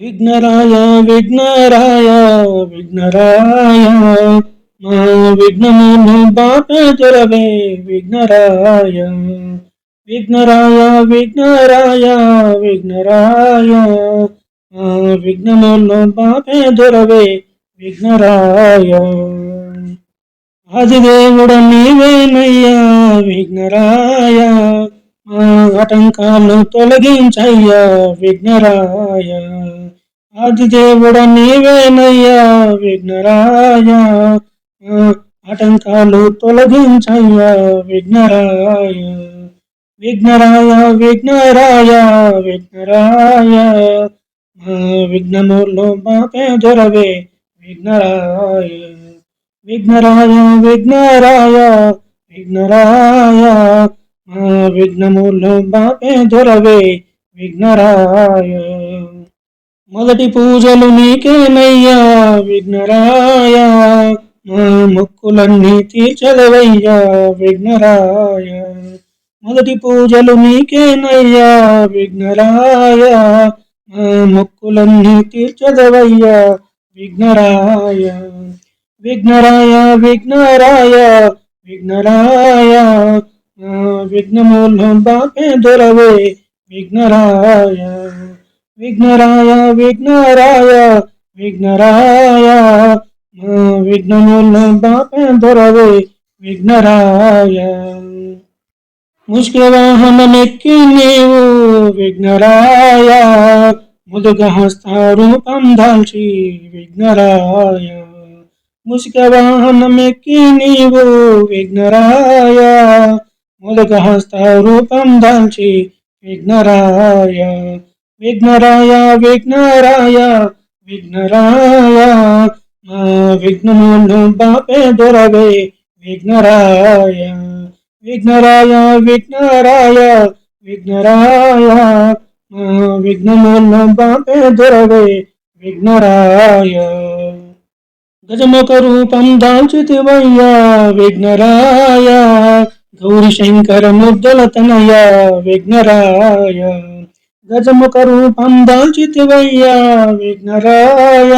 విఘ్నరాయ విఘ్నరాయ విఘ్నరాయ. మా విఘ్నమును బాపే దొరవే విఘ్నరాయ. విఘ్నరాయ విఘ్నరాయ విఘ్నరాయ. మా విఘ్నమును బాపే దొరవే విఘ్నరాయ. ఆదిదేవుడ నీవేనయ్యా విఘ్నరాయ. మా ఆటంకాలను తొలగించయ్యా విఘ్నరాయ. ఆదిదేవుడు నీవేనయ్యా విఘ్నరాయ ఆటంకాలు తొలగించయ్యా విఘ్నరాయ విఘ్నరాయ విఘ్నరాయ విఘ్నరాయ మా విఘ్నములు మాపే దొరవే విఘ్నరాయ విఘ్నరాయ విఘ్నరాయ విఘ్నరాయ మా విఘ్నములు బాపే దొరవే విఘ్నరాయ మొదటి పూజలు నీకేనయ్యా విఘ్నరాయ. మా మొక్కులన్నీ తీర్చదవయ్యా విఘ్నరాయ. మొదటి పూజలు నీకేనయ్యా విఘ్నరాయ. మా మొక్కులన్నీ తీర్చదవయ్యా విఘ్నరాయ. విఘ్నరాయ విఘ్నరాయ విఘ్నరాయ. విఘ్నములు బాపే దొరవే విఘ్నరాయ. विघ्नराय विघ्नराय विघ्नराय। विघ्न मूल बाप दुरवे, विघ्नराय। मुश्किल वाहन में कि नीव, विघ्नराय। मुदग हस्त रूपम धर्षी विघ्नराय। मुश्किल वाहन में कि नीव, विघ्नराय। मुदग हस्त रूपम धर्षी विघ्नराया। విఘ్నరాయ విఘ్నరాయ విఘ్నరాయ విఘ్నరాయ మా విఘ్నములు బాపే దొరవే విఘ్నరాయ విఘ్నరాయ విఘ్నరాయ విఘ్నరాయ మా విఘ్నములు బాపే దొరవే విఘ్నరాయ గజముఖ రూపం దాల్చితివయ్యా విఘ్నరాయ గౌరి శంకర ముద్దల తనయ విఘ్నరాయ गजमुखरूपंदाचितिवय्या विघ्नराय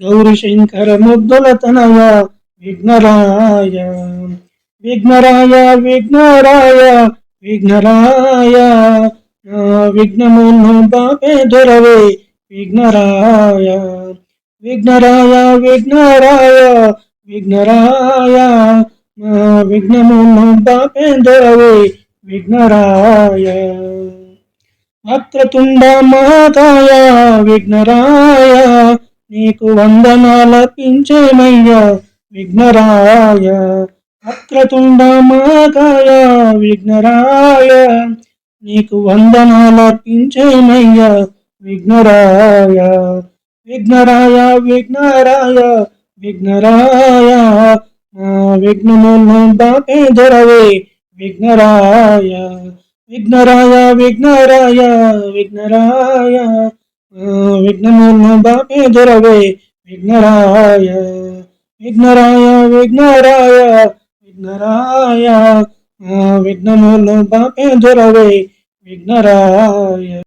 गौरीशङ्करमुद्दुलतनया विघ्नराय विघ्नराय विघ्नराय विघ्नराय विघ्नमुन्नो बापे दुरवे विघ्नराय विघ्नराय विघ्नराय विघ्नराय विघ्नमुन्नो बापे दुरवे विघ्नराय అక్రతుండ మాతాయ విఘ్నరాయ నీకు వందనాలర్పించేమయ్యా విఘ్నరాయ. అక్రతుండ మాతాయ విఘ్నరాయ నీకు వందనాలర్పించేమయ్యా విఘ్నరాయ. విఘ్నరాయ విఘ్నరాయ విఘ్నరాయ విఘ్నమును బాపే దొరవే విఘ్నరాయ. વિઘ્નરાય વિઘ્નરાય વિઘ્નરાય વિઘ્નનો બાપે ધરવે વિઘ્નરાય વિઘ્નરાય વિઘ્નરાય વિઘ્નરાય વિઘ્નનો બાપે ધરવે વિઘ્નરાય